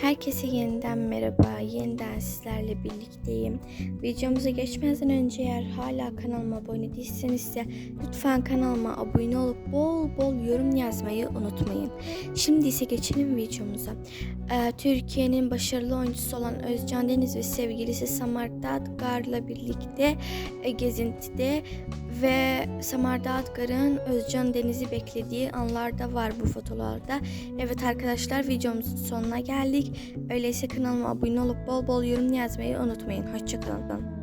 Herkese yeniden merhaba. Yeniden sizlerle birlikteyim. Videomuza geçmeden önce eğer hala kanalıma abone değilseniz ise lütfen kanalıma abone olup bol bol yorum yazmayı unutmayın. Şimdi ise geçelim videomuza. Ee, Türkiye'nin başarılı oyuncusu olan Özcan Deniz ve sevgilisi Samar Dadgar'la birlikte e, gezintide ve Samar Dadgar'ın Özcan Deniz'i beklediği anlarda var bu fotolarda. Evet arkadaşlar videomuzun sonuna geldik. Öyleyse kanalıma abone olup bol bol yorum yazmayı unutmayın. Hoşçakalın.